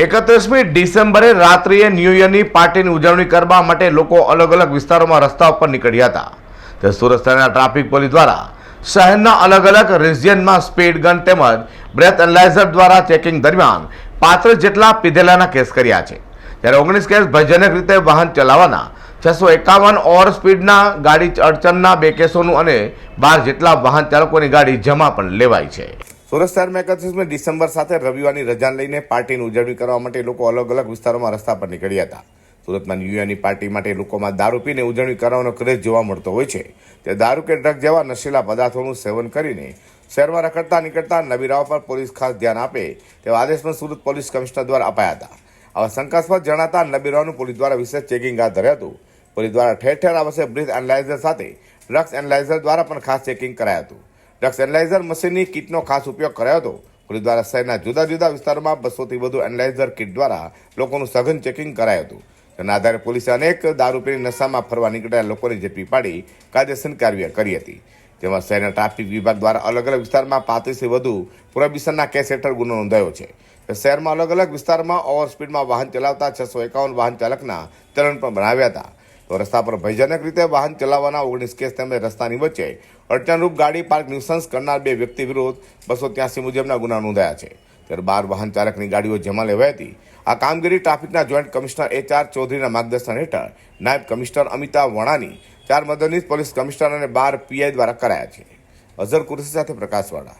એકત્રીસમી ડિસેમ્બરે રાત્રિએ ન્યૂ યરની પાર્ટીની ઉજવણી કરવા માટે લોકો અલગ અલગ વિસ્તારોમાં રસ્તા ઉપર નીકળ્યા હતા. તે સુરત શહેરના ટ્રાફિક પોલીસ દ્વારા શહેરના અલગ અલગ રિજિયનમાં સ્પીડ ગન તેમજ બ્રેથ એનાલાઇઝર દ્વારા ચેકિંગ દરમિયાન પાંત્રીસ જેટલા પીધેલાના કેસ કર્યા છે. ત્યારે ઓગણીસ કેસ ભયજનક રીતે વાહન ચલાવવાના છસો એકાવન ઓવર સ્પીડના ગાડી અડચણના બે કેસોનું અને બાર જેટલા વાહન ચાલકોની ગાડી જમા પણ લેવાઈ છે. સુરત શહેરમાં એકત્રીસમી ડિસેમ્બર સાથે રવિવારની રજાને લઈને પાર્ટીની ઉજવણી કરવા માટે લોકો અલગ અલગ વિસ્તારોમાં રસ્તા પર નીકળ્યા હતા. સુરતમાં ન્યૂ પાર્ટી માટે લોકોમાં દારૂ પીને ઉજવણી કરવાનો ક્રેઝ જોવા મળતો હોય છે. તે દારૂ કે ડ્રગ જેવા નશીલા પદાર્થોનું સેવન કરીને શહેરમાં રખડતા નીકળતા નબીરાઓ પર પોલીસ ખાસ ધ્યાન આપે તેવા આદેશ પણ સુરત પોલીસ કમિશનર દ્વારા અપાયા હતા. આવા શંકાસ્પદ જણાતા નબીરાઓનું પોલીસ દ્વારા વિશેષ ચેકિંગ હાથ ધર્યું હતું. પોલીસ દ્વારા ઠેર ઠેર આવશ્યક બ્રીથ એનાલાઇઝર સાથે ડ્રગ્સ એનાલાઇઝર દ્વારા પણ ખાસ ચેકિંગ કરાયું હતું. ડ્રગ્સ એનાલાઇઝર મશીનની કિટનો ખાસ ઉપયોગ કરાયો હતો. પોલીસ શહેરના જુદા જુદા વિસ્તારોમાં બસોથી વધુ એનાલાઇઝર કિટ દ્વારા લોકોનું સઘન ચેકિંગ કરાયું હતું. તેના આધારે પોલીસે અનેક દારૂ પીની નશામાં ફરવા નીકળેલા લોકોને ઝડપી પાડી કાયદેસર કાર્યવાહી કરી હતી. જેમાં શહેરના ટ્રાફિક વિભાગ દ્વારા અલગ અલગ વિસ્તારમાં પાંત્રીસથી વધુ પ્રોહિબિશનના કેસ હેઠળ ગુનો નોંધાયો છે. શહેરમાં અલગ અલગ વિસ્તારમાં ઓવર સ્પીડમાં વાહન ચલાવતા છસો એકાવન વાહન ચાલકના ચલણ પણ બનાવ્યા હતા. રસ્તા પર ભયજનક રીતે વાહન ચલાવવાના ઓગણીસ કેસ તેમજ રસ્તાની વચ્ચે. અડચણરૂપ ગાડી પાર્ક ન્યુસન્સ કરનાર બે વ્યક્તિ વિરુદ્ધ બસો ત્યાસી મુજબના ગુના નોંધાયા છે. ત્યારે બાર વાહન ચાલકની ગાડીઓ જેમાં લેવાઈ હતી. આ કામગીરી ટ્રાફિકના જોઈન્ટ કમિશનર એચ આર ચૌધરીના માર્ગદર્શન હેઠળ નાયબ કમિશનર અમિતાભ વણાની, ચાર મદદનીશ પોલીસ કમિશનર અને બાર પીઆઈ દ્વારા કરાયા છે. અઝર કુરશી સાથે પ્રકાશવાળા.